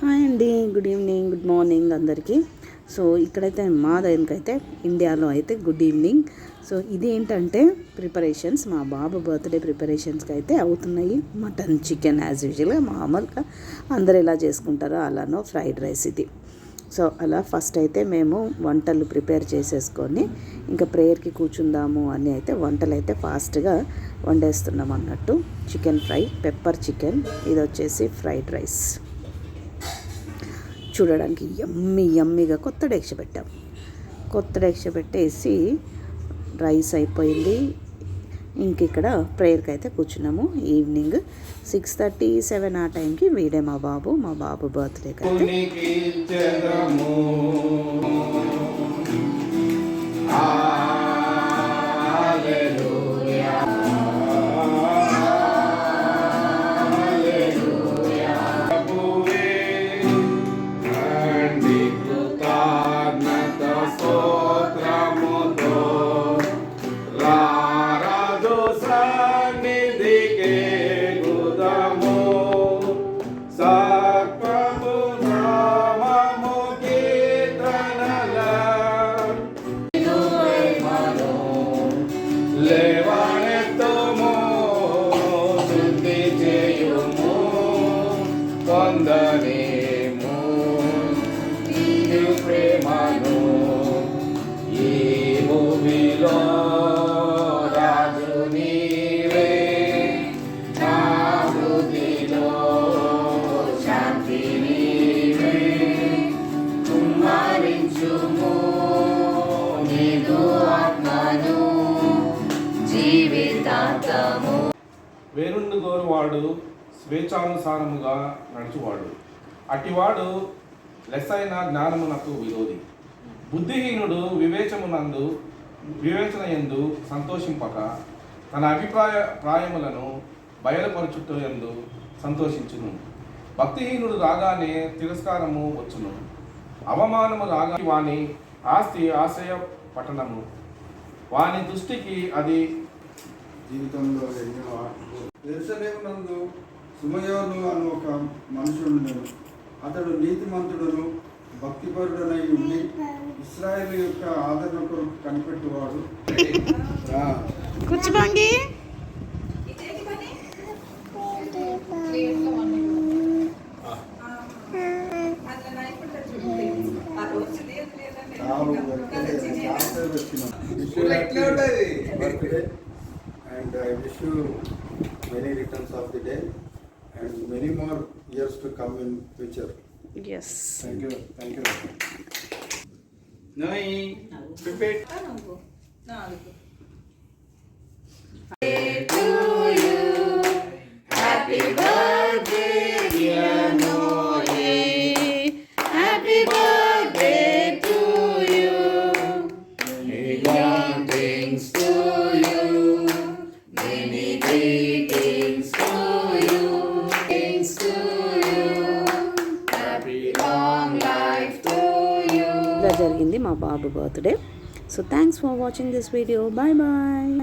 Hi అండి. Good evening good morning అందరికీ. So ఇక్కడైతే మా దగ్గరకైతే ఇండియాలో అయితే గుడ్ ఈవినింగ్. సో ఇది ఏంటంటే ప్రిపరేషన్స్ మా బాబు బర్త్డే ప్రిపరేషన్స్కి అయితే అవుతున్నాయి. మటన్ చికెన్ యాజ్ యూజువల్గా మామూలుగా అందరు ఎలా చేసుకుంటారో అలానో ఫ్రైడ్ రైస్ ఇది. సో అలా ఫస్ట్ అయితే మేము వంటలు ప్రిపేర్ చేసేసుకొని ఇంకా ప్రేయర్కి కూర్చుందాము అని అయితే వంటలు అయితే ఫాస్ట్గా వండేస్తున్నాం అన్నట్టు చికెన్ ఫ్రై పెప్పర్ చికెన్ ఇది వచ్చేసి ఫ్రైడ్ రైస్. చూడడానికి యమ్మీ యమ్మీగా కొత్త డెక్ష పెట్టాం. కొత్త డెక్ష పెట్టేసి రైస్ అయిపోయింది. ఇంక ఇక్కడ ప్రేయర్కి అయితే కూర్చున్నాము. ఈవినింగ్ సిక్స్ థర్టీ సెవెన్ ఆ టైంకి వీడే మా బాబు మా బాబు బర్త్డేకి అయితే. వందనేము. నీ ప్రేమను ఈ భూమిలో రాజు నీవే. నా హృదిలో శాంతి నీవే. కుమ్మరించుము నీదు ఆత్మను జీవితాంతము. వేరుండు గోరువాడు స్వేచ్ఛానుసారముగా నడుచువాడు. అటివాడు లెస్సైన జ్ఞానమునకు విరోధి. బుద్ధిహీనుడు వివేచమునందు వివేచన ఎందు సంతోషింపక తన అభిప్రాయ ప్రాయములను బయలుపరచుట ఎందు సంతోషించును. భక్తిహీనుడు రాగానే తిరస్కారము వచ్చును. అవమానము రాగా వాని ఆస్తి ఆశయ పట్టణము. వాని దృష్టికి అది జీవితంలో ఎన్నో ఎరుసలేమునందు సుమయోను అను ఒక మనుషుడును అతడు నీతిమంతుడును భక్తిపరుడనై ఉండి ఇస్రాయేల్ యొక్క ఆదరణ కొరకు కనిపెట్టువాడు. ఆ, కూర్చోండి చావు birthday, చావు వచ్చినాం. Wish you happy birthday and and many more years to come in future. Yes. Thank you. Thank you. Noi, prepare. To you, happy birthday, dear Noe. Happy birthday to you. Many things to you. Many things. ఇలా జరిగింది మా బాబు birthday. So thanks for watching this video bye bye